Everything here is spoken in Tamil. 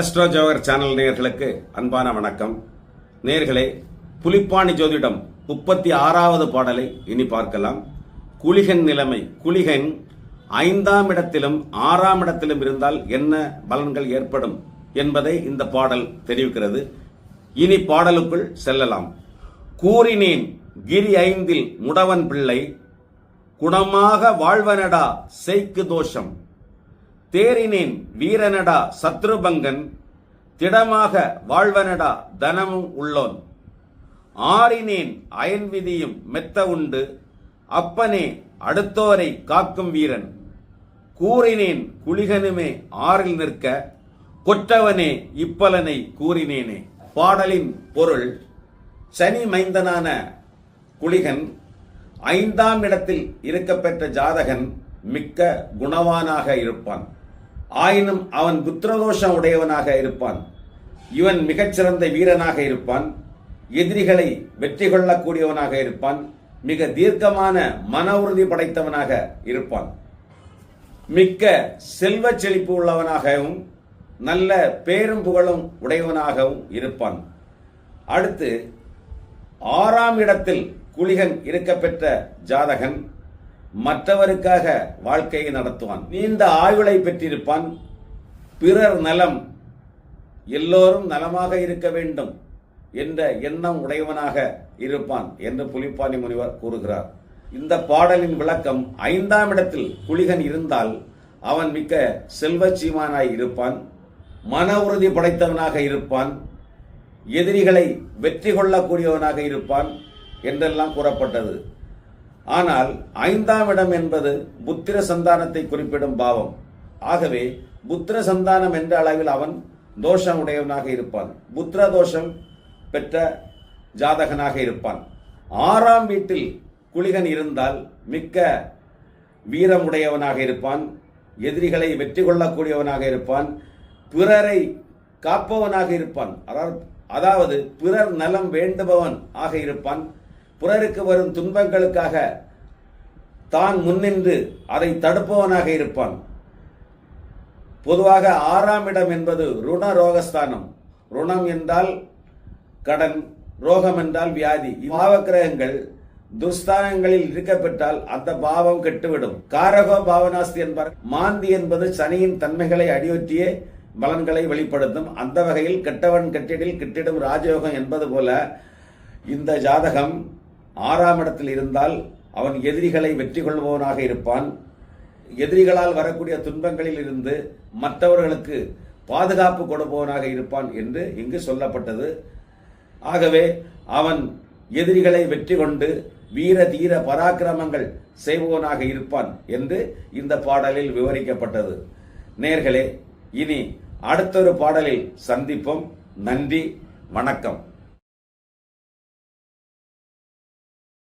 ஆஸ்ட்ரோ ஜோகர் சேனல் நேர்களுக்கு அன்பான வணக்கம். நேர்களே புலிப்பாணி ஜோதிடம் முப்பத்தி ஆறாவது பாடலை இனி பார்க்கலாம். குளிகன் நிலைமை குளிகன் ஐந்தாம் இடத்திலும் ஆறாம் இடத்திலும் இருந்தால் என்ன பலன்கள் ஏற்படும் என்பதை இந்த பாடல் தெரிவிக்கிறது. இனி பாடலுக்குள் செல்லலாம். கூறினேன் கிரி ஐந்தில் முடவன் பிள்ளை குணமாக வாழ்வனடா செய்க்கு தோஷம். தேரினேன் வீரனடா சத்ருபங்கன் திடமாக வாழ்வனடா தனமும் உள்ளோன். ஆறினேன் அயன் விதியும் மெத்த உண்டு அப்பனே அடுத்தோரை காக்கும் வீரன். கூறினேன் குளிகனுமே ஆறில் நிற்க கொற்றவனே இப்பலனை கூறினேனே. பாடலின் பொருள் சனி மைந்தனான குளிகன் ஐந்தாம் இடத்தில் இருக்கப்பெற்ற ஜாதகன் மிக்க குணவானாக இருப்பான். ஆயினும் அவன் புத்திரதோஷம் உடையவனாக இருப்பான். இவன் மிகச்சிறந்த வீரனாக இருப்பான். எதிரிகளை வெற்றி கொள்ளக்கூடியவனாக இருப்பான். மிக தீர்க்கமான மன உறுதி படைத்தவனாக இருப்பான். மிக்க செல்வ செழிப்பு உள்ளவனாகவும் நல்ல பேரும் புகழும் உடையவனாகவும் இருப்பான். அடுத்து ஆறாம் இடத்தில் குளிகன் இருக்கப்பெற்ற ஜாதகன். மற்றவருக்காக வாழ்க்கையை நடத்துவான். நீண்ட ஆயுளை பெற்றிருப்பான். பிறர் நலம் எல்லோரும் நலமாக இருக்க வேண்டும் என்ற எண்ணம் உடையவனாக இருப்பான் என்று புலிப்பாணி முனிவர் கூறுகிறார். இந்த பாடலின் விளக்கம் ஐந்தாம் இடத்தில் குளிகன் இருந்தால் அவன் மிக்க செல்வச்சீமானாய் இருப்பான். மன உறுதி படைத்தவனாக இருப்பான். எதிரிகளை வெற்றி கொள்ளக்கூடியவனாக இருப்பான் என்றெல்லாம் கூறப்பட்டது. ஆனால் ஐந்தாம் இடம் என்பது புத்திர சந்தானத்தை குறிப்பிடும் பாவம். ஆகவே புத்திர சந்தானம் என்ற அளவில் அவன் தோஷம் உடையவனாக இருப்பான். புத்திர தோஷம் பெற்ற ஜாதகனாக இருப்பான். ஆறாம் வீட்டில் குளிகன் இருந்தால் மிக்க வீரமுடையவனாக இருப்பான். எதிரிகளை வெற்றி கொள்ளக்கூடியவனாக இருப்பான். பிறரை காப்பவனாக இருப்பான். அதாவது அதாவது பிறர் நலம் வேண்டுபவன் ஆக இருப்பான். பிறருக்கு வரும் துன்பங்களுக்காக தான் முன்னின்று அதை தடுப்பவனாக இருப்பான். பொதுவாக ஆறாம் இடம் என்பது ருண ரோகஸ்தானம். ருணம் என்றால் கடன் ரோகம் என்றால் வியாதி. பாவக்கிரகங்கள் துஸ்தானங்களில் இருக்கப்பட்டால் அந்த பாவம் கெட்டுவிடும். காரகோ பாவனாஸ்தி என்பார். மாந்தி என்பது சனியின் தன்மைகளை அடியொற்றியே பலன்களை வெளிப்படுத்தும். அந்த வகையில் கெட்டவன் கெட்டிடில் கிட்டிடும் ராஜயோகம் என்பது போல இந்த ஜாதகம் ஆறாம் இடத்தில் இருந்தால் அவன் எதிரிகளை வெற்றி கொள்பவனாக இருப்பான். எதிரிகளால் வரக்கூடிய துன்பங்களில் இருந்து மற்றவர்களுக்கு பாதுகாப்பு கொடுப்பவனாக இருப்பான் என்று இங்கு சொல்லப்பட்டது. ஆகவே அவன் எதிரிகளை வெற்றி கொண்டு வீர தீர பராக்கிரமங்கள் செய்பவனாக இருப்பான் என்று இந்த பாடலில் விவரிக்கப்பட்டது. நேர்களே இனி அடுத்தொரு பாடலில் சந்திப்போம். நன்றி வணக்கம்.